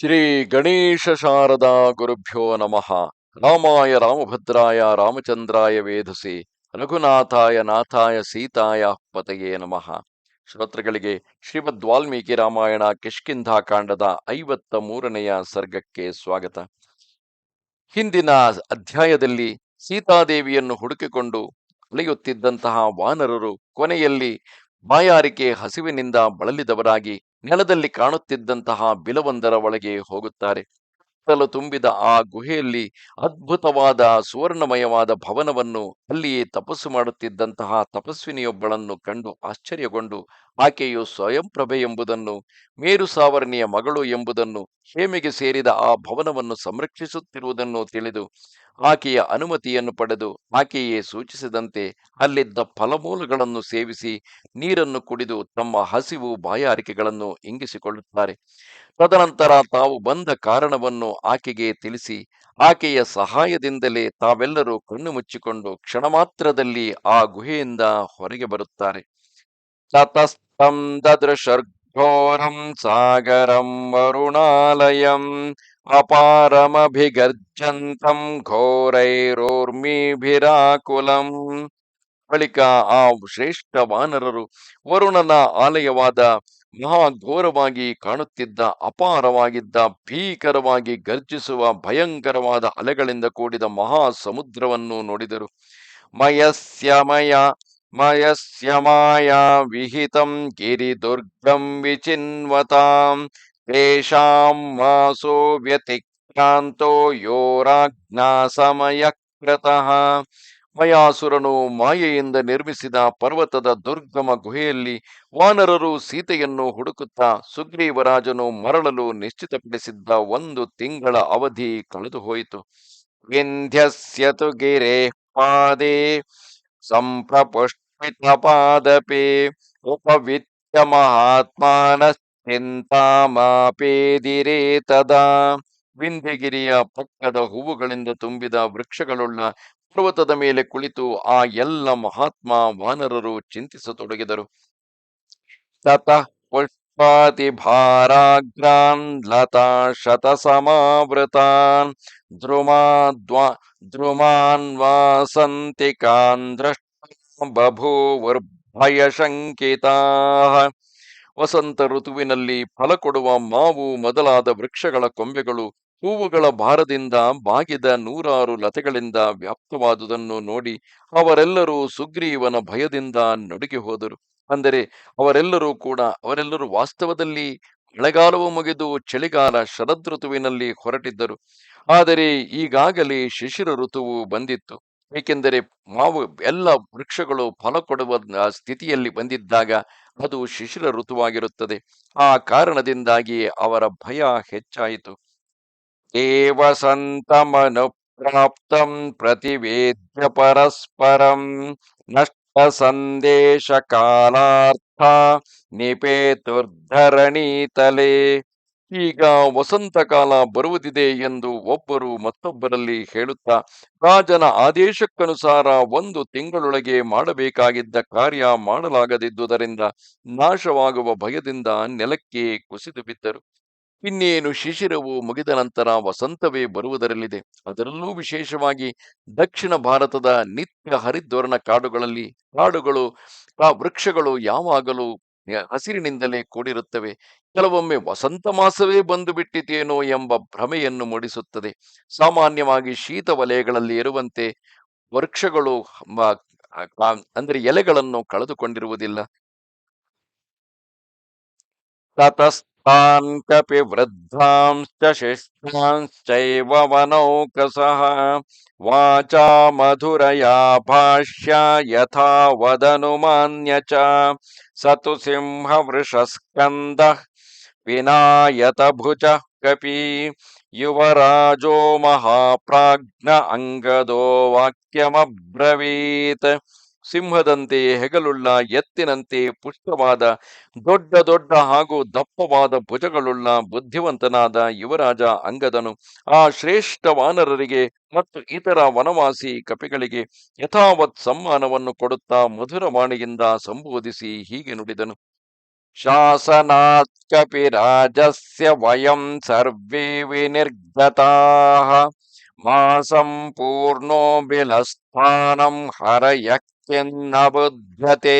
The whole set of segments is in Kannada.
ಶ್ರೀ ಗಣೇಶ ಶಾರದಾ ಗುರುಭ್ಯೋ ನಮಃ. ರಾಮಾಯ ರಾಮಭದ್ರಾಯ ರಾಮಚಂದ್ರಾಯ ವೇಧಸಿ ರಘುನಾಥಾಯ ನಾಥಾಯ ಸೀತಾಯ ಪತಯೇ ನಮಃ. ಶ್ರೋತೃಗಳಿಗೆ ಶ್ರೀಮದ್ ವಾಲ್ಮೀಕಿ ರಾಮಾಯಣ ಕಿಷ್ಕಿಂಧಾ ಕಾಂಡದ ಐವತ್ತ ಮೂರನೆಯ ಸರ್ಗಕ್ಕೆ ಸ್ವಾಗತ. ಹಿಂದಿನ ಅಧ್ಯಾಯದಲ್ಲಿ ಸೀತಾದೇವಿಯನ್ನು ಹುಡುಕಿಕೊಂಡು ಅಲೆಯುತ್ತಿದ್ದಂತಹ ವಾನರರು ಕೊನೆಯಲ್ಲಿ ಬಾಯಾರಿಕೆ ಹಸಿವಿನಿಂದ ಬಳಲಿದವರಾಗಿ ನೆಲದಲ್ಲಿ ಕಾಣುತ್ತಿದ್ದಂತಹ ಬಿಲವೊಂದರ ಒಳಗೆ ಹೋಗುತ್ತಾರೆ. ಸುತ್ತಲು ತುಂಬಿದ ಆ ಗುಹೆಯಲ್ಲಿ ಅದ್ಭುತವಾದ ಸುವರ್ಣಮಯವಾದ ಭವನವನ್ನು ಅಲ್ಲಿಯೇ ತಪಸ್ಸು ಮಾಡುತ್ತಿದ್ದಂತಹ ತಪಸ್ವಿನಿಯೊಬ್ಬಳನ್ನು ಕಂಡು ಆಶ್ಚರ್ಯಗೊಂಡು, ಆಕೆಯು ಸ್ವಯಂಪ್ರಭೆ ಎಂಬುದನ್ನು ಮೇರು ಸಾವರ್ಣಿಯ ಮಗಳು ಎಂಬುದನ್ನು, ಹೇಮೆಗೆ ಸೇರಿದ ಆ ಭವನವನ್ನು ಸಂರಕ್ಷಿಸುತ್ತಿರುವುದನ್ನು ತಿಳಿದು ಆಕೆಯ ಅನುಮತಿಯನ್ನು ಪಡೆದು ಆಕೆಯೇ ಸೂಚಿಸಿದಂತೆ ಅಲ್ಲಿದ್ದ ಫಲಮೂಲಗಳನ್ನು ಸೇವಿಸಿ ನೀರನ್ನು ಕುಡಿದು ತಮ್ಮ ಹಸಿವು ಬಾಯಾರಿಕೆಗಳನ್ನು ಇಂಗಿಸಿಕೊಳ್ಳುತ್ತಾರೆ. ತದನಂತರ ತಾವು ಬಂದ ಕಾರಣವನ್ನು ಆಕೆಗೆ ತಿಳಿಸಿ ಆಕೆಯ ಸಹಾಯದಿಂದಲೇ ತಾವೆಲ್ಲರೂ ಕಣ್ಣು ಮುಚ್ಚಿಕೊಂಡು ಕ್ಷಣ ಮಾತ್ರದಲ್ಲಿ ಆ ಗುಹೆಯಿಂದ ಹೊರಗೆ ಬರುತ್ತಾರೆ. ತತಸ್ತಂ ದದೃಶರ್ಘೋರಂ ಸಾಗರಂ ವರುಣಾಲಯಂ ಅಪಾರಮಭಿಗರ್ಜಂತಂ ಘೋರೈರೋರ್ಮಿಭಿರಾಕುಲಂ. ಬಳಿಕ ಆ ಶ್ರೇಷ್ಠ ವಾನರರು ವರುಣನ ಆಲಯವಾದ ಮಹಾಘೋರವಾಗಿ ಕಾಣುತ್ತಿದ್ದ ಅಪಾರವಾಗಿದ್ದ ಭೀಕರವಾಗಿ ಗರ್ಜಿಸುವ ಭಯಂಕರವಾದ ಅಲೆಗಳಿಂದ ಕೂಡಿದ ಮಹಾ ಸಮುದ್ರವನ್ನು ನೋಡಿದರು ಮಯಸ್ಯಮಯ ಮಯಸ್ಯಮಾಯ ವಿಹಿತಂ ಗಿರಿದುರ್ಗಂ ವಿಚಿನ್ವತಾಂ. ಮಾಸೋ ವ್ಯತಿಕ್ರಾಂತೋ ಯೋರಾಜ್ಞಾ ಕೃತಃ ಮಯಾಸುರನು ಮಾಯೆಯಿಂದ ನಿರ್ಮಿಸಿದ ಪರ್ವತದ ದುರ್ಗಮ ಗುಹೆಯಲ್ಲಿ ವಾನರರು ಸೀತೆಯನ್ನು ಹುಡುಕುತ್ತಾ ಸುಗ್ರೀವರಾಜನು ಮರಳಲು ನಿಶ್ಚಿತಪಡಿಸಿದ್ದ ಒಂದು ತಿಂಗಳ ಅವಧಿ ಕಳೆದು ಹೋಯಿತು ವಿಂಧ್ಯಸ್ಯತು ಗಿರೇ ಪಾದೇ ಸಂಪ್ರಪುಷ್ಪಿತಪಾದಪೇ ಉಪವಿತ್ಯ ಮಹಾತ್ಮಾನ ಚಿಂತಾಮಾಪೇದಿರೇ ತದಾ. ವಿಂಧ್ಯಗಿರಿಯ ಪಕ್ಕದ ಹೂವುಗಳಿಂದ ತುಂಬಿದ ವೃಕ್ಷಗಳುಳ್ಳ ಪರ್ವತದ ಮೇಲೆ ಕುಳಿತು ಆ ಎಲ್ಲ ಮಹಾತ್ಮ ವಾನರರು ಚಿಂತಿಸತೊಡಗಿದರು. ತತಃ ಪುಷ್ಪಾತಿ ಭಾರಾಗ್ರಾನ್, ಲತಾ ಶತಸಮಾವೃತಾನ್ ದ್ರುಮಾ ದ್ವಾ ದ್ರುಮಾನ್ ವಾಸಂತಿಕಾನ್ ದೃಷ್ಟ ಬಭೂವರ್ಭಯಶಂಕಿತಾ ವಸಂತ ಋತುವಿನಲ್ಲಿ ಫಲ ಕೊಡುವ ಮಾವು ಮೊದಲಾದ ವೃಕ್ಷಗಳ ಕೊಂಬೆಗಳು ಹೂವುಗಳ ಭಾರದಿಂದ ಬಾಗಿದ ನೂರಾರು ಲತೆಗಳಿಂದ ವ್ಯಾಪ್ತವಾದುದನ್ನು ನೋಡಿ ಅವರೆಲ್ಲರೂ ಸುಗ್ರೀವನ ಭಯದಿಂದ ನಡುಗಿ ಹೋದರು. ಅಂದರೆ ಅವರೆಲ್ಲರೂ ಕೂಡ, ಅವರೆಲ್ಲರೂ ವಾಸ್ತವದಲ್ಲಿ ಮಳೆಗಾಲವು ಮುಗಿದು ಚಳಿಗಾಲ ಶರದ್ ಋತುವಿನಲ್ಲಿ ಹೊರಟಿದ್ದರು. ಆದರೆ ಈಗಾಗಲೇ ಶಿಶಿರ ಋತುವು ಬಂದಿತ್ತು. ಏಕೆಂದರೆ ಮಾವು, ಎಲ್ಲ ವೃಕ್ಷಗಳು ಫಲ ಕೊಡುವ ಸ್ಥಿತಿಯಲ್ಲಿ ಬಂದಿದ್ದಾಗ ಅದು ಶಿಶಿರ ಋತುವಾಗಿರುತ್ತದೆ. ಆ ಕಾರಣದಿಂದಾಗಿ ಅವರ ಭಯ ಹೆಚ್ಚಾಯಿತು. ಏವ ಸಂತಮನುಪ್ರಾಪ್ತಂ ಪ್ರತಿವೇದ್ಯ ಪರಸ್ಪರಂ ನಷ್ಟ ಸಂದೇಶ ಕಾಲಾರ್ಥ ನಿಪೇತುರ್ಧರಣೀತಲೆ ಈಗ ವಸಂತ ಕಾಲ ಬರುವುದಿದೆ ಎಂದು ಒಬ್ಬರು ಮತ್ತೊಬ್ಬರಲ್ಲಿ ಹೇಳುತ್ತಾ, ರಾಜನ ಆದೇಶಕ್ಕನುಸಾರ ಒಂದು ತಿಂಗಳೊಳಗೆ ಮಾಡಬೇಕಾಗಿದ್ದ ಕಾರ್ಯ ಮಾಡಲಾಗದಿದ್ದುದರಿಂದ ನಾಶವಾಗುವ ಭಯದಿಂದ ನೆಲಕ್ಕೆ ಕುಸಿದು ಬಿದ್ದರು. ಇನ್ನೇನು ಶಿಶಿರವು ಮುಗಿದ ನಂತರ ವಸಂತವೇ ಬರುವುದರಲ್ಲಿದೆ. ಅದರಲ್ಲೂ ವಿಶೇಷವಾಗಿ ದಕ್ಷಿಣ ಭಾರತದ ನಿತ್ಯ ಹರಿದ್ವರ್ಣ ಕಾಡುಗಳಲ್ಲಿ ಕಾಡುಗಳು, ಆ ವೃಕ್ಷಗಳು ಯಾವಾಗಲೂ ಹಸಿರಿನಿಂದಲೇ ಕೂಡಿರುತ್ತವೆ. ಕೆಲವೊಮ್ಮೆ ವಸಂತ ಮಾಸವೇ ಬಂದು ಬಿಟ್ಟಿತೇನೋ ಎಂಬ ಭ್ರಮೆಯನ್ನು ಮೂಡಿಸುತ್ತದೆ. ಸಾಮಾನ್ಯವಾಗಿ ಶೀತ ವಲಯಗಳಲ್ಲಿ ಇರುವಂತೆ ವೃಕ್ಷಗಳು ಅಂದರೆ ಎಲೆಗಳನ್ನು ಕಳೆದುಕೊಂಡಿರುವುದಿಲ್ಲ. ತತಸ್ತಾನ್ ಕಪಿ ವೃದ್ಧಾಂಶ್ಚ ಶಿಷ್ಟಾಂಶ್ಚೈವ ವನೌಕಸಃ ವಾಚಾ ಮಧುರಯಾ ಭಾಷ್ಯ ಯಥಾ ವದನುಮಾನ್ಯ ಚ सतु सिंह वृषस्कंद विनायत भुज कपी युवराजो महाप्राज्ञ अंगदो वाक्यमब्रवीत्। ವಾಕ್ಯಮಬ್ರವೀತ್ ಸಿಂಹದಂತೆ ಹೆಗಲುಳ್ಳ ಎತ್ತಿನಂತೆ ಪುಷ್ಟವಾದ, ದೊಡ್ಡ ದೊಡ್ಡ ಹಾಗೂ ದಪ್ಪವಾದ ಭುಜಗಳುಳ್ಳ ಬುದ್ಧಿವಂತನಾದ ಯುವರಾಜ ಅಂಗದನು ಆ ಶ್ರೇಷ್ಠ ವಾನರರಿಗೆ ಮತ್ತು ಇತರ ವನವಾಸಿ ಕಪಿಗಳಿಗೆ ಯಥಾವತ್ ಸಮ್ಮಾನವನ್ನು ಕೊಡುತ್ತಾ ಮಧುರವಾಣಿಯಿಂದ ಸಂಬೋಧಿಸಿ ಹೀಗೆ ನುಡಿದನು. ಶಾಸನಾತ್ ಕಪಿರಾಜಸ್ಯ ವಯಂ ಸರ್ವೇ ವಿನಿರ್ಗತಾ, ಮಾಸಂ ಪೂರ್ಣೋ ಬಿಲಸ್ಥಾನಂ ಹರಯಕ್ಕಿನ್ನ यस्मिन्न बुध्यते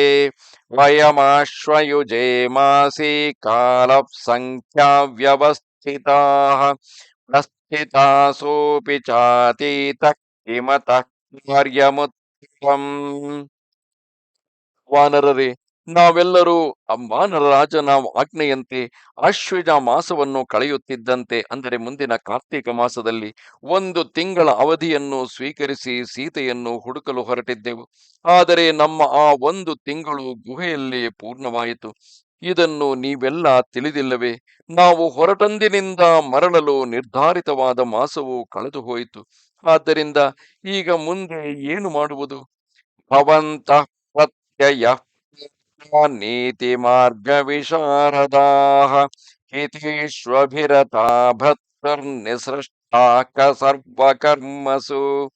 वयमाश्वयुजे मासि कालसङ्ख्याव्यवस्थिताः प्रस्थितासोऽपि चातीतः किमतः कार्यमुत्थितम् वानररे। ನಾವೆಲ್ಲರೂ ವಾನರ ರಾಜನ ಆಜ್ಞೆಯಂತೆ ಆಶ್ವಜ ಮಾಸವನ್ನು ಕಳೆಯುತ್ತಿದ್ದಂತೆ, ಅಂದರೆ ಮುಂದಿನ ಕಾರ್ತೀಕ ಮಾಸದಲ್ಲಿ ಒಂದು ತಿಂಗಳ ಅವಧಿಯನ್ನು ಸ್ವೀಕರಿಸಿ ಸೀತೆಯನ್ನು ಹುಡುಕಲು ಹೊರಟಿದ್ದೆವು. ಆದರೆ ನಮ್ಮ ಆ ಒಂದು ತಿಂಗಳು ಗುಹೆಯಲ್ಲಿ ಪೂರ್ಣವಾಯಿತು. ಇದನ್ನು ನೀವೆಲ್ಲ ತಿಳಿದಿಲ್ಲವೇ? ನಾವು ಹೊರಟಂದಿನಿಂದ ಮರಳಲು ನಿರ್ಧಾರಿತವಾದ ಮಾಸವು ಕಳೆದು ಹೋಯಿತು ಆದ್ದರಿಂದ ಈಗ ಮುಂದೆ ಏನು ಮಾಡುವುದು? ಭವಂತ ಪ್ರತ್ಯಯ. ನೀತಿ ಮಾರ್ಗ ವಿಶಾರದಾಃ ಹಿತೇಷ್ವಭಿರತಾ ಭಕ್ತರ್ನಿಸೃಷ್ಟಾಕ ಸರ್ವಕರ್ಮಸು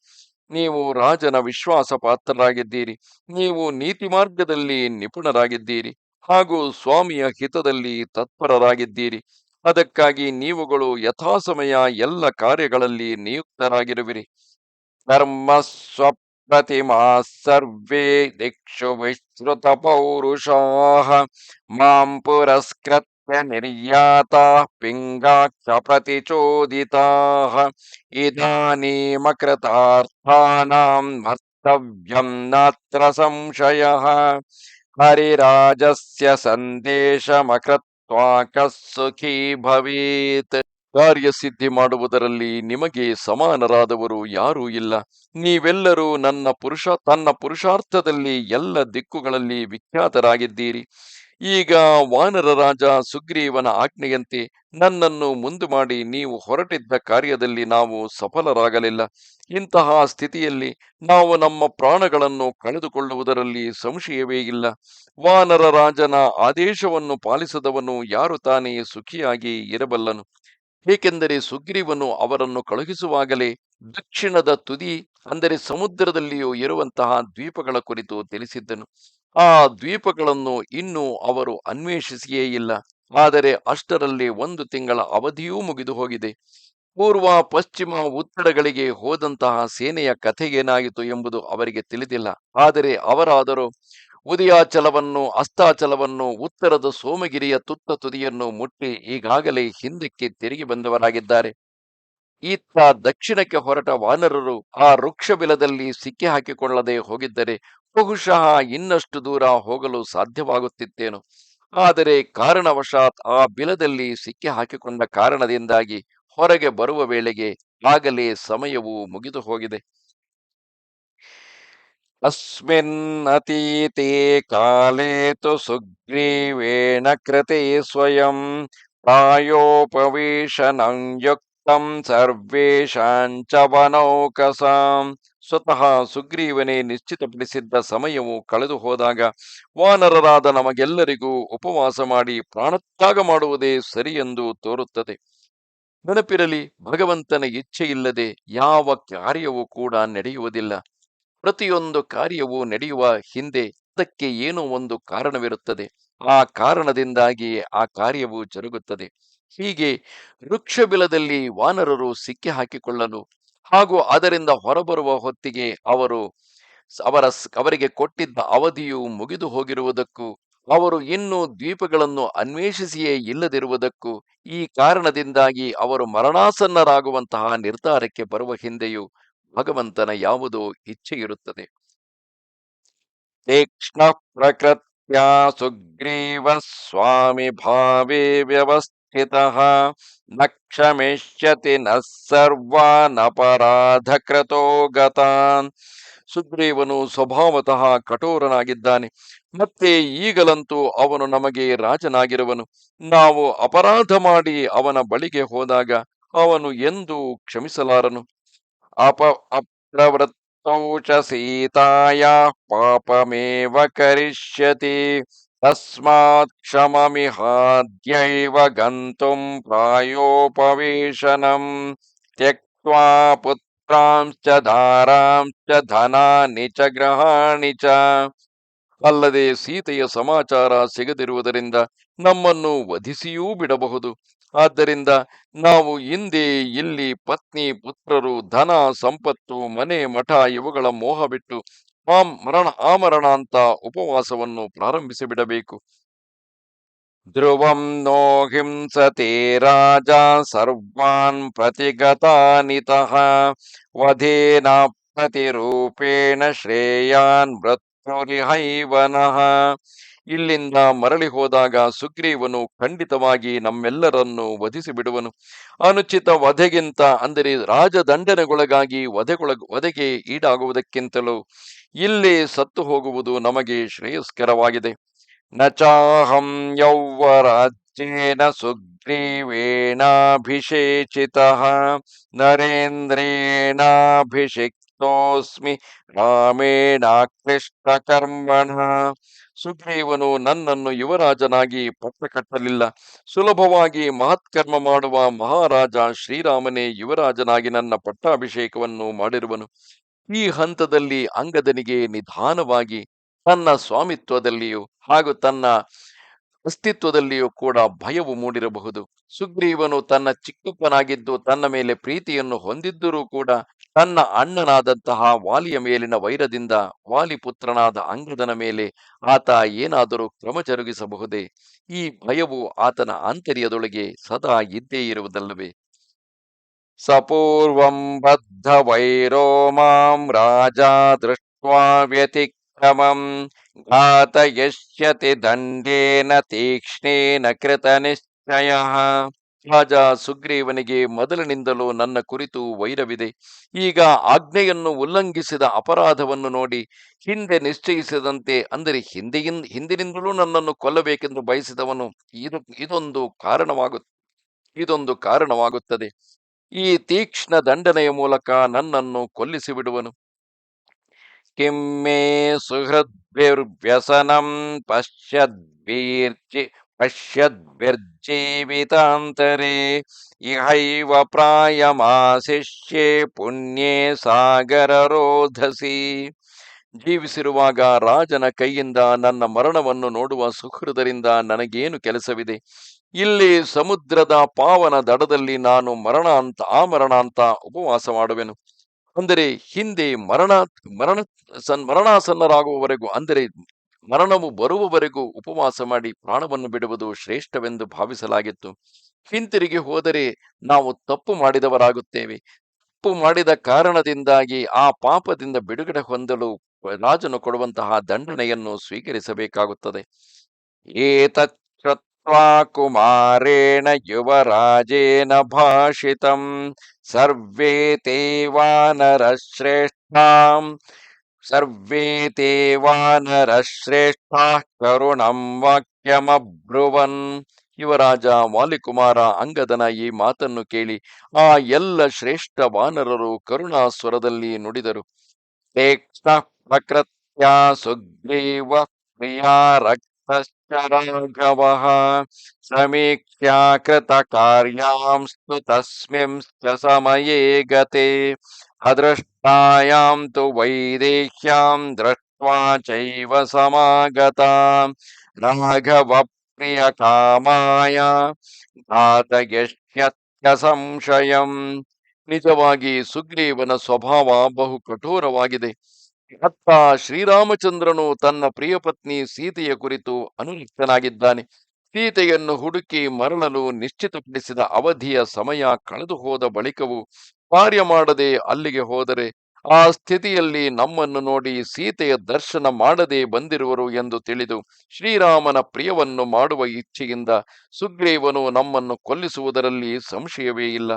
ನೀವು ರಾಜನ ವಿಶ್ವಾಸ ಪಾತ್ರರಾಗಿದ್ದೀರಿ ನೀವು ನೀತಿ ಮಾರ್ಗದಲ್ಲಿ ನಿಪುಣರಾಗಿದ್ದೀರಿ ಹಾಗೂ ಸ್ವಾಮಿಯ ಹಿತದಲ್ಲಿ ತತ್ಪರರಾಗಿದ್ದೀರಿ. ಅದಕ್ಕಾಗಿ ನೀವುಗಳು ಯಥಾಸಮಯ ಎಲ್ಲ ಕಾರ್ಯಗಳಲ್ಲಿ ನಿಯುಕ್ತರಾಗಿರುವಿರಿ. ಧರ್ಮ प्रतिमाः सर्वे दिक्षु विश्रुतपौरुषाः। माँ पुरस्कृत्य निर्याताः पिङ्गाक्षप्रतिचोदिताः इदानीमकृतार्थानां भर्तव्यं नात्र संशयः। हरिराजस्य सन्देशमकृत्वा कः सुखी भवेत्। ಕಾರ್ಯಸಿದ್ಧಿ ಮಾಡುವುದರಲ್ಲಿ ನಿಮಗೆ ಸಮಾನರಾದವರು ಯಾರೂ ಇಲ್ಲ. ನೀವೆಲ್ಲರೂ ನನ್ನ ಪುರುಷ, ತನ್ನ ಪುರುಷಾರ್ಥದಲ್ಲಿ ಎಲ್ಲ ದಿಕ್ಕುಗಳಲ್ಲಿ ವಿಖ್ಯಾತರಾಗಿದ್ದೀರಿ. ಈಗ ವಾನರ ರಾಜ ಸುಗ್ರೀವನ ಆಜ್ಞೆಯಂತೆ ನನ್ನನ್ನು ಮುಂದು ಮಾಡಿ ನೀವು ಹೊರಟಿದ್ದ ಕಾರ್ಯದಲ್ಲಿ ನಾವು ಸಫಲರಾಗಲಿಲ್ಲ. ಇಂತಹ ಸ್ಥಿತಿಯಲ್ಲಿ ನಾವು ನಮ್ಮ ಪ್ರಾಣಗಳನ್ನು ಕಳೆದುಕೊಳ್ಳುವುದರಲ್ಲಿ ಸಂಶಯವೇ ಇಲ್ಲ. ವಾನರ ರಾಜನ ಆದೇಶವನ್ನು ಪಾಲಿಸದವನು ಯಾರು ತಾನೇ ಸುಖಿಯಾಗಿ ಇರಬಲ್ಲನು. ಏಕೆಂದರೆ ಸುಗ್ರೀವನು ಅವರನ್ನು ಕಳುಹಿಸುವಾಗಲೇ ದಕ್ಷಿಣದ ತುದಿ, ಅಂದರೆ ಸಮುದ್ರದಲ್ಲಿಯೂ ಇರುವಂತಹ ದ್ವೀಪಗಳ ಕುರಿತು ತಿಳಿಸಿದ್ದನು. ಆ ದ್ವೀಪಗಳನ್ನು ಇನ್ನೂ ಅವರು ಅನ್ವೇಷಿಸಿಯೇ ಇಲ್ಲ. ಆದರೆ ಅಷ್ಟರಲ್ಲಿ ಒಂದು ತಿಂಗಳ ಅವಧಿಯೂ ಮುಗಿದು ಹೋಗಿದೆ ಪೂರ್ವ, ಪಶ್ಚಿಮ, ಉತ್ತರಗಳಿಗೆ ಹೋದಂತಹ ಸೇನೆಯ ಕಥೆ ಏನಾಯಿತು ಎಂಬುದು ಅವರಿಗೆ ತಿಳಿದಿಲ್ಲ. ಆದರೆ ಅವರಾದರೂ ಉದಯಾಚಲವನ್ನು, ಅಸ್ತಾಚಲವನ್ನು, ಉತ್ತರದ ಸೋಮಗಿರಿಯ ತುತ್ತ ತುದಿಯನ್ನು ಮುಟ್ಟಿ ಈಗಾಗಲೇ ಹಿಂದಕ್ಕೆ ತಿರುಗಿ ಬಂದವರಾಗಿದ್ದಾರೆ. ಈತ ದಕ್ಷಿಣಕ್ಕೆ ಹೊರಟ ವಾನರರು ಆ ವೃಕ್ಷಬಿಲದಲ್ಲಿ ಸಿಕ್ಕಿ ಹಾಕಿಕೊಳ್ಳದೆ ಹೋಗಿದ್ದರೆ ಬಹುಶಃ ಇನ್ನಷ್ಟು ದೂರ ಹೋಗಲು ಸಾಧ್ಯವಾಗುತ್ತಿತ್ತೇನು. ಆದರೆ ಕಾರಣವಶಾತ್ ಆ ಬಿಲದಲ್ಲಿ ಸಿಕ್ಕಿ ಹಾಕಿಕೊಂಡ ಕಾರಣದಿಂದಾಗಿ ಹೊರಗೆ ಬರುವ ವೇಳೆಗೆ ಆಗಲೇ ಸಮಯವು ಮುಗಿದು ಹೋಗಿದೆ अस्मिन्नतीते काले तु सुग्रीवेण कृते स्वयं प्रायोपवेशनं युक्तं ಸರ್ವೇಷಾಂಚ ವನೌಕಸಾಂ ಸ್ವತಃ ಸುಗ್ರೀವನೇ ನಿಶ್ಚಿತಪಡಿಸಿದ್ದ ಸಮಯವು ಕಳೆದು ಹೋದಾಗ ವಾನರರಾದ ನಮಗೆಲ್ಲರಿಗೂ ಉಪವಾಸ ಮಾಡಿ ಪ್ರಾಣತ್ಯಾಗ ಮಾಡುವುದೇ ಸರಿ ಎಂದು ತೋರುತ್ತದೆ ನೆನಪಿರಲಿ ಭಗವಂತನ ಇಚ್ಛೆಯಿಲ್ಲದೆ ಯಾವ ಕಾರ್ಯವೂ ಕೂಡ ನಡೆಯುವುದಿಲ್ಲ ಪ್ರತಿಯೊಂದು ಕಾರ್ಯವೂ ನಡೆಯುವ ಹಿಂದೆ ಅದಕ್ಕೆ ಏನೋ ಒಂದು ಕಾರಣವಿರುತ್ತದೆ. ಆ ಕಾರಣದಿಂದಾಗಿ ಆ ಕಾರ್ಯವು ಜರುಗುತ್ತದೆ. ಹೀಗೆ ವೃಕ್ಷಬಿಲದಲ್ಲಿ ವಾನರರು ಸಿಕ್ಕಿ ಹಾಕಿಕೊಳ್ಳಲು ಹಾಗೂ ಅದರಿಂದ ಹೊರಬರುವ ಹೊತ್ತಿಗೆ ಅವರು ಅವರ ಅವರಿಗೆ ಕೊಟ್ಟಿದ್ದ ಅವಧಿಯು ಮುಗಿದು ಹೋಗಿರುವುದಕ್ಕೂ ಅವರು ಇನ್ನೂ ದ್ವೀಪಗಳನ್ನು ಅನ್ವೇಷಿಸಿಯೇ ಇಲ್ಲದಿರುವುದಕ್ಕೂ ಈ ಕಾರಣದಿಂದಾಗಿ ಅವರು ಮರಣಾಸನ್ನರಾಗುವಂತಹ ನಿರ್ಧಾರಕ್ಕೆ ಬರುವ ಹಿಂದೆಯೂ ಭಗವಂತನ ಯಾವುದೋ ಇಚ್ಛೆ ಇರುತ್ತದೆ ತೀಕ್ಷ್ಣ ಪ್ರಕೃತ್ಯ ಸುಗ್ರೀವ ಸ್ವಾಮಿ ಭಾವಿ ವ್ಯವಸ್ಥಿತ, ನ ಕ್ಷಮಿಷ್ಯತಿ ನ ಸರ್ವಾನಪರಾಧ ಕೃತೋ ಗತಾನ್. ಸುಗ್ರೀವನು ಸ್ವಭಾವತಃ ಕಠೋರನಾಗಿದ್ದಾನೆ, ಮತ್ತೆ ಈಗಲಂತೂ ಅವನು ನಮಗೆ ರಾಜನಾಗಿರುವನು. ನಾವು ಅಪರಾಧ ಮಾಡಿ ಅವನ ಬಳಿಗೆ ಹೋದಾಗ ಅವನು ಎಂದೂ ಕ್ಷಮಿಸಲಾರನು. ಅಪ ಅಪ್ರವೃತ್ತೌ ಚ ಸೀತಾಯ ಪಾಪಮೇವ ಕರಿಷ್ಯತಿ ತಸ್ಮಾತ್ ಕ್ಷಮಮಿಹಾದ್ಯೈವ ಗಂತುಂ ಪ್ರಾಯೋಪವೇಶನಂ ತ್ಯಕ್ತ್ವಾ ಪುತ್ರಾಂಶ್ಚ ಧಾರಾಂಶ್ಚ ಧನಾನಿ ಚ ಗ್ರಹಾಣಿ ಚ ಅಲ್ಲದೆ ಸೀತೆಯ ಸಮಾಚಾರ ಸಿಗದಿರುವುದರಿಂದ ನಮ್ಮನ್ನು ವಧಿಸಿಯೂ ಬಿಡಬಹುದು। ಆದ್ದರಿಂದ ನಾವು ಹಿಂದೆ ಇಲ್ಲಿ ಪತ್ನಿ, ಪುತ್ರರು, ಧನ, ಸಂಪತ್ತು, ಮನೆ, ಮಠ ಇವುಗಳ ಮೋಹ ಬಿಟ್ಟು ಆ ಮರಣ, ಆಮರಣ ಅಂತ ಉಪವಾಸವನ್ನು ಪ್ರಾರಂಭಿಸಿ ಬಿಡಬೇಕು. ಧ್ರುವಂ ನೋ ಹಿಂಸತೆ ರಾಜ ಸರ್ವಾನ್ ಪ್ರತಿಗತಾನಿತಃ ವಧೇನ ಪ್ರತಿರೂಪೇಣ ಶ್ರೇಯಾನ್ ಮೃತ್ಯುರಿಹೈವನಃ ಇಲ್ಲಿಂದ ಮರಳಿ ಹೋದಾಗ ಸುಗ್ರೀವನು ಖಂಡಿತವಾಗಿ ನಮ್ಮೆಲ್ಲರನ್ನು ವಧಿಸಿ ಬಿಡುವನು ಅನುಚಿತ ವಧೆಗಿಂತ ಅಂದರೆ ರಾಜದಂಡನೆಗೊಳಗಾಗಿ ವಧೆಗೊಳ, ವಧೆಗೆ ಈಡಾಗುವುದಕ್ಕಿಂತಲೂ ಇಲ್ಲಿ ಸತ್ತು ಹೋಗುವುದು ನಮಗೆ ಶ್ರೇಯಸ್ಕರವಾಗಿದೆ. ನಚಾಹಂ ಚಾಹಂ ಯೌವರಾಜ್ಯೇನ ಸುಗ್ರೀವೇಣಾಭಿಷೇಚಿತ ನರೇಂದ್ರೇಣಾಭಿಷಿಕ್ತೋಸ್ಮಿ ರಾಮೇಣಾಕ್ಲಿಷ್ಟ ಕರ್ಮಣ. ಸುಗ್ರೀವನು ನನ್ನನ್ನು ಯುವರಾಜನಾಗಿ ಪಟ್ಟ ಕಟ್ಟಲಿಲ್ಲ ಸುಲಭವಾಗಿ ಮಹತ್ಕರ್ಮ ಮಾಡುವ ಮಹಾರಾಜ ಶ್ರೀರಾಮನೇ ಯುವರಾಜನಾಗಿ ನನ್ನ ಪಟ್ಟಾಭಿಷೇಕವನ್ನು ಮಾಡಿರುವನು. ಈ ಹಂತದಲ್ಲಿ ಅಂಗದನಿಗೆ ನಿಧಾನವಾಗಿ ತನ್ನ ಸ್ವಾಮಿತ್ವದಲ್ಲಿಯೂ ಹಾಗೂ ತನ್ನ ಅಸ್ತಿತ್ವದಲ್ಲಿಯೂ ಕೂಡ ಭಯವು ಮೂಡಿರಬಹುದು. ಸುಗ್ರೀವನು ತನ್ನ ಚಿಕ್ಕಪ್ಪನಾಗಿದ್ದು ತನ್ನ ಮೇಲೆ ಪ್ರೀತಿಯನ್ನು ಹೊಂದಿದ್ದರೂ ಕೂಡ ತನ್ನ ಅಣ್ಣನಾದಂತಹ ವಾಲಿಯ ಮೇಲಿನ ವೈರದಿಂದ ವಾಲಿ ಪುತ್ರನಾದ ಅಂಗದನ ಮೇಲೆ ಆತ ಏನಾದರೂ ಕ್ರಮ ಜರುಗಿಸಬಹುದೇ? ಈ ಭಯವು ಆತನ ಆಂತರ್ಯದೊಳಗೆ ಸದಾ ಇದ್ದೇ ಇರುವುದಲ್ಲವೇ? ಸಪೂರ್ವಂ ಬದ್ಧ ವೈರೋ ಮಾಂ ರಾಜ ದೃಷ್ಟ್ವಾ ವ್ಯತಿಕ್ರಮಂ ಘಾತಯಶ್ಯತಿ ದಂಡೇನ ತೀಕ್ಷ್ಣೇನ ಕೃತ ನಿಶ್ಚಯ ರಾಜ ಸುಗ್ರೀವನಿಗೆ ಮೊದಲಿನಿಂದಲೂ ನನ್ನ ಕುರಿತು ವೈರವಿದೆ. ಈಗ ಆಜ್ಞೆಯನ್ನು ಉಲ್ಲಂಘಿಸಿದ ಅಪರಾಧವನ್ನು ನೋಡಿ ಹಿಂದೆ ನಿಶ್ಚಯಿಸಿದಂತೆ ಅಂದರೆ ಹಿಂದೆಯಿಂದ ಹಿಂದಿನಿಂದಲೂ ನನ್ನನ್ನು ಕೊಲ್ಲಬೇಕೆಂದು ಬಯಸಿದವನು ಇದು, ಇದೊಂದು ಕಾರಣವಾಗು, ಇದೊಂದು ಕಾರಣವಾಗುತ್ತದೆ. ಈ ತೀಕ್ಷ್ಣ ದಂಡನೆಯ ಮೂಲಕ ನನ್ನನ್ನು ಕೊಲ್ಲಿಸಿ ಬಿಡುವನು ಕಿಮ್ಮೆ ಸುಹೃದ್ಭಿರ್ವ್ಯಸನಂ ಪಶ್ಯದ್ವೀರ್ಜಿ ಪಶ್ಯದ್ವಿರ್ಜೀವಿತಾಂತರೇ ಇಹೈವ ಪ್ರಾಯಮಾಶಿಷ್ಯೆ ಪುಣ್ಯೇ ಸಾಗರರೋಧಸಿ ಜೀವಿಸಿರುವಾಗ ರಾಜನ ಕೈಯಿಂದ ನನ್ನ ಮರಣವನ್ನು ನೋಡುವ ಸುಹೃದರಿಂದ ನನಗೇನು ಕೆಲಸವಿದೆ? ಇಲ್ಲಿ ಸಮುದ್ರದ ಪಾವನ ದಡದಲ್ಲಿ ನಾನು ಮರಣ ಅಂತ ಆ ಮರಣ ಅಂತ ಉಪವಾಸ ಮಾಡುವೆನು. ಅಂದರೆ ಹಿಂದೆ ಮರಣ ಮರಣ, ಸನ್ ಮರಣಾಸನ್ನರಾಗುವವರೆಗೂ, ಅಂದರೆ ಮರಣವು ಬರುವವರೆಗೂ ಉಪವಾಸ ಮಾಡಿ ಪ್ರಾಣವನ್ನು ಬಿಡುವುದು ಶ್ರೇಷ್ಠವೆಂದು ಭಾವಿಸಲಾಗಿತ್ತು. ಹಿಂತಿರುಗಿ ಹೋದರೆ ನಾವು ತಪ್ಪು ಮಾಡಿದವರಾಗುತ್ತೇವೆ. ತಪ್ಪು ಮಾಡಿದ ಕಾರಣದಿಂದಾಗಿ ಆ ಪಾಪದಿಂದ ಬಿಡುಗಡೆ ಹೊಂದಲು ರಾಜನು ಕೊಡುವಂತಹ ದಂಡನೆಯನ್ನು ಸ್ವೀಕರಿಸಬೇಕಾಗುತ್ತದೆ. ಏತಚ್ಛ್ರುತ್ವಾ ಕುಮಾರೇಣ ಯುವರಾಜೇನ ಭಾಷಿತಂ, ಸರ್ವೇ ತೇ ಸರ್ವೇ ತೇ ವಾನರಶ್ರೇಷ್ಠಾ ಕರುಣಂ ವಾಕ್ಯಮಬ್ರುವನ್. ಯುವರಾಜ ವಾಲಿಕುಮಾರ ಅಂಗದನ ಈ ಮಾತನ್ನು ಕೇಳಿ ಆ ಎಲ್ಲ ಶ್ರೇಷ್ಠ ವಾನರರು ಕರುಣಾಸ್ವರದಲ್ಲಿ ನುಡಿದರು. ಪ್ರೇಕ್ಷ ಪ್ರಕೃತ್ಯ ಸುಗ್ರೀವ ಪ್ರಿಯಾ ರಕ್ತಶ್ಚರಾಘವ ರಾಘವಃ. ಸಮೀಕ್ಷ್ಯ ಕೃತ ಕಾರ್ಯಾಂಸ್ತು ತಸ್ಮಿಂಶ್ಚ ಸಮಯೇ ಗತೆ. ವೈದೇಹ್ಯಾಂ ದೃಷ್ಟ್ವಾ ಚೈವ ಸಮಾಗತಾಂ ರಾಘವ ಪ್ರಿಯ ಕಾಮಾಯ ಘಾತಯಶ್ಯತ್ಯ ಸಂಶಯಂ ನಿಜವಾಗಿ ಸುಗ್ರೀವನ ಸ್ವಭಾವ ಬಹು ಕಠೋರವಾಗಿದೆ। ಅತ್ತ ಶ್ರೀರಾಮಚಂದ್ರನು ತನ್ನ ಪ್ರಿಯ ಪತ್ನಿ ಸೀತೆಯ ಕುರಿತು ಅನುರಕ್ತನಾಗಿದ್ದಾನೆ। ಸೀತೆಯನ್ನು ಹುಡುಕಿ ಮರಳಲು ನಿಶ್ಚಿತಪಡಿಸಿದ ಅವಧಿಯ ಸಮಯ ಕಳೆದು ಹೋದ ಬಳಿಕವೂ ಕಾರ್ಯ ಮಾಡದೆ ಅಲ್ಲಿಗೆ ಹೋದರೆ ಆ ಸ್ಥಿತಿಯಲ್ಲಿ ನಮ್ಮನ್ನು ನೋಡಿ ಸೀತೆಯ ದರ್ಶನ ಮಾಡದೆ ಬಂದಿರುವರು ಎಂದು ತಿಳಿದು ಶ್ರೀರಾಮನ ಪ್ರಿಯವನ್ನು ಮಾಡುವ ಇಚ್ಛೆಯಿಂದ ಸುಗ್ರೀವನು ನಮ್ಮನ್ನು ಕೊಲ್ಲಿಸುವುದರಲ್ಲಿ ಸಂಶಯವೇ ಇಲ್ಲ.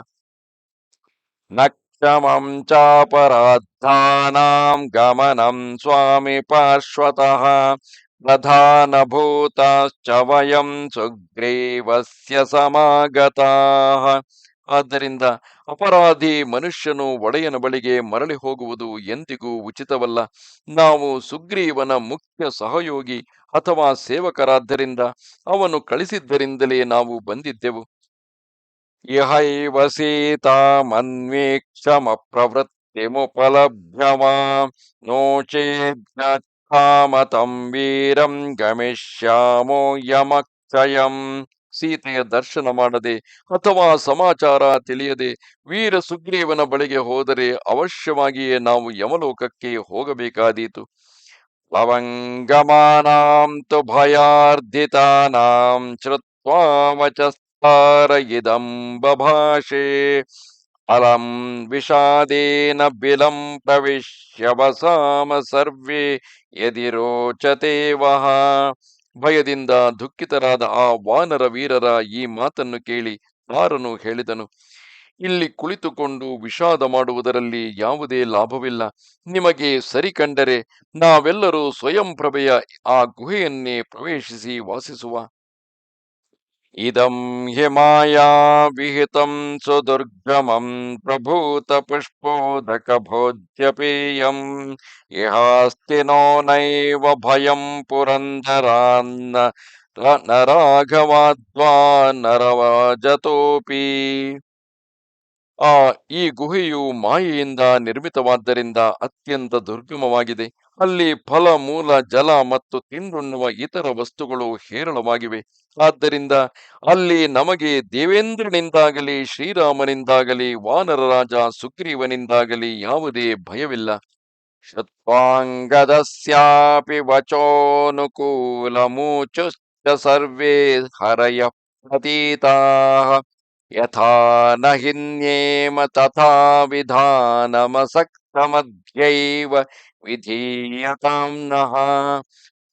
ನಕ್ಷಮಂ ಚಾಪರಾಧಾನಾಂ ಗಮನಂ ಸ್ವಾಮಿ ಪಾರ್ಶ್ವತಃ ಪ್ರಧಾನಭೂತಾಶ್ಚ ವಯಂ ಸುಗ್ರೀವಸ್ಯ ಸಮಾಗತಾಃ ಆದ್ದರಿಂದ ಅಪರಾಧಿ ಮನುಷ್ಯನು ಒಡೆಯನ ಬಳಿಗೆ ಮರಳಿ ಹೋಗುವುದು ಎಂದಿಗೂ ಉಚಿತವಲ್ಲ. ನಾವು ಸುಗ್ರೀವನ ಮುಖ್ಯ ಸಹಯೋಗಿ ಅಥವಾ ಸೇವಕರಾದ್ದರಿಂದ ಅವನು ಕಳಿಸಿದ್ದರಿಂದಲೇ ನಾವು ಬಂದಿದ್ದೆವು. ಇಹೈವ ಸೀತಾಮನ್ವೇಕ್ಷಮಪ್ರವೃತ್ತಿಮುಪಲಭ್ಯವಾ ನೋ ಚೇದ್ನತಾಮತಂ ವೀರಂ ಗಮಿಷ್ಯಾಮೋ ಯಮ ಸ್ವಯಂ ಸೀತೆಯ ದರ್ಶನ ಮಾಡದೆ ಅಥವಾ ಸಮಾಚಾರ ತಿಳಿಯದೆ ವೀರ ಸುಗ್ರೀವನ ಬಳಿಗೆ ಹೋದರೆ ಅವಶ್ಯವಾಗಿಯೇ ನಾವು ಯಮಲೋಕಕ್ಕೆ ಹೋಗಬೇಕಾದೀತು. ಲವಂಗಮಾನಾಂ ಭಯಾರ್ಧಿತಾನಾಂ ಶ್ರುತ್ವಾ ಅಲಂ ವಿಷಾದೇನ ಬಿಲಂ ಪ್ರವಿಶ್ಯ ವಸಾಮ ಸರ್ವೇ ಯದಿ ರೋಚತೆ ವಹ. ಭಯದಿಂದ ದುಃಖಿತರಾದ ಆ ವಾನರ ವೀರರ ಈ ಮಾತನ್ನು ಕೇಳಿ ಆರನು ಹೇಳಿದನು, ಇಲ್ಲಿ ಕುಳಿತುಕೊಂಡು ವಿಷಾದ ಮಾಡುವುದರಲ್ಲಿ ಯಾವುದೇ ಲಾಭವಿಲ್ಲ. ನಿಮಗೆ ಸರಿ ಕಂಡರೆ ನಾವೆಲ್ಲರೂ ಸ್ವಯಂಪ್ರಭೆಯ ಆ ಗುಹೆಯನ್ನೇ ಪ್ರವೇಶಿಸಿ ವಾಸಿಸುವ. ಇದಂ ಹಿಮಾಯಾ ವಿಹಿತಂ ಸುದುರ್ಗಮಂ ಪ್ರಭೂತ ಪುಷ್ಪೋದಕ ಭೋಜ್ಯಪೇಯಂ ಇಹಾಸ್ತಿ ನೋ ನೈವ ಭಯಂ ಪುರಂದರಾನ್ನ ನರಾಘವಾದ್ವಾ ನರವಜತೋಪಿ ಆ ಈ ಗುಹೆಯು ಮಾಯೆಯಿಂದ ನಿರ್ಮಿತವಾದ್ದರಿಂದ ಅತ್ಯಂತ ದುರ್ಗಮವಾಗಿದೆ. ಅಲ್ಲಿ ಫಲ, ಮೂಲ, ಜಲ ಮತ್ತು ತಿಂಡುಣ್ಣುವ ಇತರ ವಸ್ತುಗಳು ಹೇರಳವಾಗಿವೆ. ಆದ್ದರಿಂದ ಅಲ್ಲಿ ನಮಗೆ ದೇವೇಂದ್ರನಿಂದಾಗಲಿ, ಶ್ರೀರಾಮನಿಂದಾಗಲಿ, ವಾನರ ರಾಜ ಸುಗ್ರೀವನಿಂದಾಗಲಿ ಯಾವುದೇ ಭಯವಿಲ್ಲ. ಶತ್ವಾಂಗದಸ್ಯಾಪಿ ವಚೋನುಕೂಲಮೂಚುಶ್ಚ ಸರ್ವೇ ಹರಯ ಪ್ರತೀತಾಃ ಯಥಾ ನ ಹಿನ್ಯೇಮ ತಥಾ ವಿಧಾನಮಸಕ್ತಮಧ್ಯೈವ ವಿಧೀಯತಾಂ ನಃ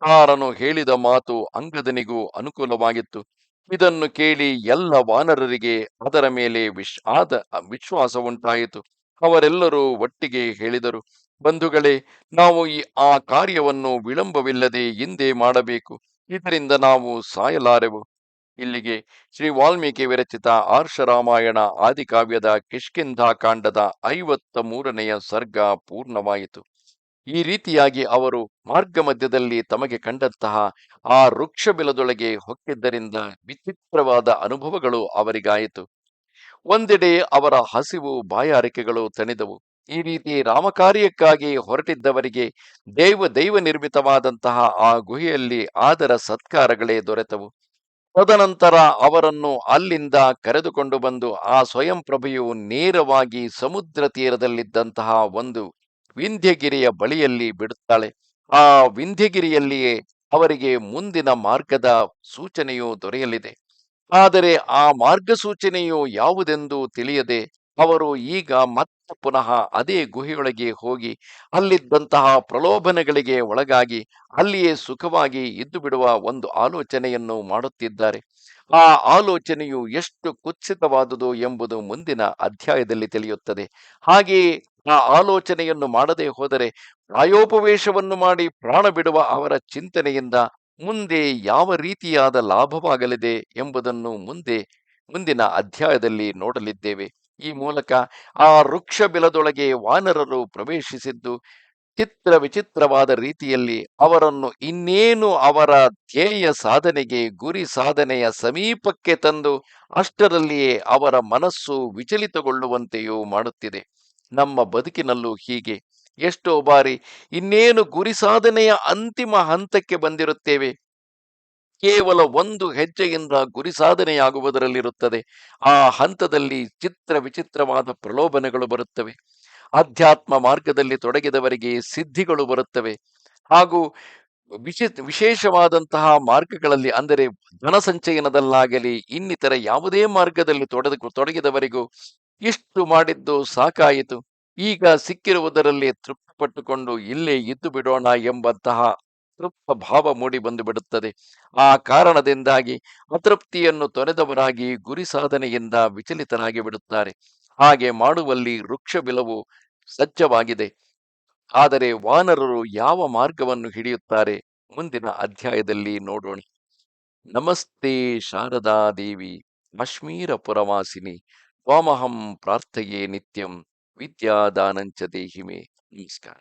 ತಾರನು ಹೇಳಿದ ಮಾತು ಅಂಗದನಿಗೂ ಅನುಕೂಲವಾಗಿತ್ತು. ಇದನ್ನು ಕೇಳಿ ಎಲ್ಲ ವಾನರರಿಗೆ ಅದರ ಮೇಲೆ ವಿಶ್ ಆದ ವಿಶ್ವಾಸ ಉಂಟಾಯಿತು ಅವರೆಲ್ಲರೂ ಒಟ್ಟಿಗೆ ಹೇಳಿದರು, ಬಂಧುಗಳೇ, ನಾವು ಈ ಆ ಕಾರ್ಯವನ್ನು ವಿಳಂಬವಿಲ್ಲದೆ ಹಿಂದೆ ಮಾಡಬೇಕು. ಇದರಿಂದ ನಾವು ಸಾಯಲಾರೆವು. ಇಲ್ಲಿಗೆ ಶ್ರೀ ವಾಲ್ಮೀಕಿ ವಿರಚಿತ ಆರ್ಷ ರಾಮಾಯಣ ಆದಿಕಾವ್ಯದ ಕಿಷ್ಕಿಂಧಾ ಕಾಂಡದ ಐವತ್ತ ಮೂರನೆಯ ಸರ್ಗ ಪೂರ್ಣವಾಯಿತು. ಈ ರೀತಿಯಾಗಿ ಅವರು ಮಾರ್ಗ ಮಧ್ಯದಲ್ಲಿ ತಮಗೆ ಕಂಡಂತಹ ಆ ವೃಕ್ಷ ಬಿಲದೊಳಗೆ ಹೊಕ್ಕಿದ್ದರಿಂದ ವಿಚಿತ್ರವಾದ ಅನುಭವಗಳು ಅವರಿಗಾಯಿತು. ಒಂದೆಡೆ ಅವರ ಹಸಿವು ಬಾಯಾರಿಕೆಗಳು ತಣಿದವು. ಈ ರೀತಿ ರಾಮಕಾರ್ಯಕ್ಕಾಗಿ ಹೊರಟಿದ್ದವರಿಗೆ ದೈವ ದೈವ ನಿರ್ಮಿತವಾದಂತಹ ಆ ಗುಹೆಯಲ್ಲಿ ಆದರ ಸತ್ಕಾರಗಳೇ ದೊರೆತವು. ತದನಂತರ ಅವರನ್ನು ಅಲ್ಲಿಂದ ಕರೆದುಕೊಂಡು ಬಂದು ಆ ಸ್ವಯಂ ಪ್ರಭೆಯು ನೇರವಾಗಿ ಸಮುದ್ರ ತೀರದಲ್ಲಿದ್ದಂತಹ ಒಂದು ವಿಂಧ್ಯಗಿರಿಯ ಬಳಿಯಲ್ಲಿ ಬಿಡುತ್ತಾಳೆ. ಆ ವಿಂಧ್ಯಗಿರಿಯಲ್ಲಿಯೇ ಅವರಿಗೆ ಮುಂದಿನ ಮಾರ್ಗದ ಸೂಚನೆಯು ದೊರೆಯಲಿದೆ. ಆದರೆ ಆ ಮಾರ್ಗಸೂಚನೆಯು ಯಾವುದೆಂದು ತಿಳಿಯದೆ ಅವರು ಈಗ ಮತ್ತೆ ಪುನಃ ಅದೇ ಗುಹೆಯೊಳಗೆ ಹೋಗಿ ಅಲ್ಲಿದ್ದಂತಹ ಪ್ರಲೋಭನೆಗಳಿಗೆ ಒಳಗಾಗಿ ಅಲ್ಲಿಯೇ ಸುಖವಾಗಿ ಇದ್ದು ಬಿಡುವ ಒಂದು ಆಲೋಚನೆಯನ್ನು ಮಾಡುತ್ತಿದ್ದಾರೆ. ಆ ಆಲೋಚನೆಯು ಎಷ್ಟು ಕುತ್ಸಿತವಾದುದು ಎಂಬುದು ಮುಂದಿನ ಅಧ್ಯಾಯದಲ್ಲಿ ತಿಳಿಯುತ್ತದೆ. ಹಾಗೆಯೇ ಆ ಆಲೋಚನೆಯನ್ನು ಮಾಡದೆ ಹೋದರೆ ಪ್ರಾಯೋಪವೇಶವನ್ನು ಮಾಡಿ ಪ್ರಾಣ ಬಿಡುವ ಅವರ ಚಿಂತನೆಯಿಂದ ಮುಂದೆ ಯಾವ ರೀತಿಯಾದ ಲಾಭವಾಗಲಿದೆ ಎಂಬುದನ್ನು ಮುಂದೆ ಮುಂದಿನ ಅಧ್ಯಾಯದಲ್ಲಿ ನೋಡಲಿದ್ದೇವೆ. ಈ ಮೂಲಕ ಆ ವೃಕ್ಷ ಬಿಲದೊಳಗೆ ವಾನರರು ಪ್ರವೇಶಿಸಿದ್ದು ಚಿತ್ರ ವಿಚಿತ್ರವಾದ ರೀತಿಯಲ್ಲಿ ಅವರನ್ನು ಇನ್ನೇನು ಅವರ ಧ್ಯೇಯ ಸಾಧನೆಗೆ, ಗುರಿ ಸಾಧನೆಯ ಸಮೀಪಕ್ಕೆ ತಂದು ಅಷ್ಟರಲ್ಲಿಯೇ ಅವರ ಮನಸ್ಸು ವಿಚಲಿತಗೊಳ್ಳುವಂತೆಯೂ ಮಾಡುತ್ತಿದೆ. ನಮ್ಮ ಬದುಕಿನಲ್ಲೂ ಹೀಗೆ. ಎಷ್ಟೋ ಬಾರಿ ಇನ್ನೇನು ಗುರಿ ಸಾಧನೆಯ ಅಂತಿಮ ಹಂತಕ್ಕೆ ಬಂದಿರುತ್ತೇವೆ. ಕೇವಲ ಒಂದು ಹೆಜ್ಜೆಯಿಂದ ಗುರಿ ಸಾಧನೆಯಾಗುವುದರಲ್ಲಿರುತ್ತದೆ. ಆ ಹಂತದಲ್ಲಿ ಚಿತ್ರ ವಿಚಿತ್ರವಾದ ಪ್ರಲೋಭನೆಗಳು ಬರುತ್ತವೆ. ಅಧ್ಯಾತ್ಮ ಮಾರ್ಗದಲ್ಲಿ ತೊಡಗಿದವರಿಗೆ ಸಿದ್ಧಿಗಳು ಬರುತ್ತವೆ. ಹಾಗೂ ವಿಶಿ, ವಿಶೇಷವಾದಂತಹ ಮಾರ್ಗಗಳಲ್ಲಿ ಅಂದರೆ ಧನ ಸಂಚಯನದಲ್ಲಾಗಲಿ ಇನ್ನಿತರ ಯಾವುದೇ ಮಾರ್ಗದಲ್ಲಿ ತೊಡಗ ತೊಡಗಿದವರಿಗೂ ಇಷ್ಟು ಮಾಡಿದ್ದು ಸಾಕಾಯಿತು. ಈಗ ಸಿಕ್ಕಿರುವುದರಲ್ಲಿ ತೃಪ್ತಿಪಟ್ಟುಕೊಂಡು ಇಲ್ಲೇ ಇದ್ದು ಬಿಡೋಣ ಎಂಬಂತಹ ತೃಪ್ತ ಭಾವ ಮೂಡಿ ಬಂದು ಬಿಡುತ್ತದೆ ಆ ಕಾರಣದಿಂದಾಗಿ ಅತೃಪ್ತಿಯನ್ನು ತೊರೆದವರಾಗಿ ಗುರಿ ಸಾಧನೆಯಿಂದ ವಿಚಲಿತರಾಗಿ ಬಿಡುತ್ತಾರೆ. ಹಾಗೆ ಮಾಡುವಲ್ಲಿ ವೃಕ್ಷ ಬಿಲವು ಸಜ್ಜವಾಗಿದೆ. ಆದರೆ ವಾನರರು ಯಾವ ಮಾರ್ಗವನ್ನು ಹಿಡಿಯುತ್ತಾರೆ ಮುಂದಿನ ಅಧ್ಯಾಯದಲ್ಲಿ ನೋಡೋಣ. ನಮಸ್ತೆ ಶಾರದಾ ದೇವಿ, ಕಾಶ್ಮೀರ ಪುರವಾಸಿನಿ, ತ್ವಾಮಹಂ ಪ್ರಾರ್ಥೆಯೇ ನಿತ್ಯಂ, ವಿದ್ಯಾದಾನಂಚ ದೇಹಿಮೆ. ನಮಸ್ಕಾರ.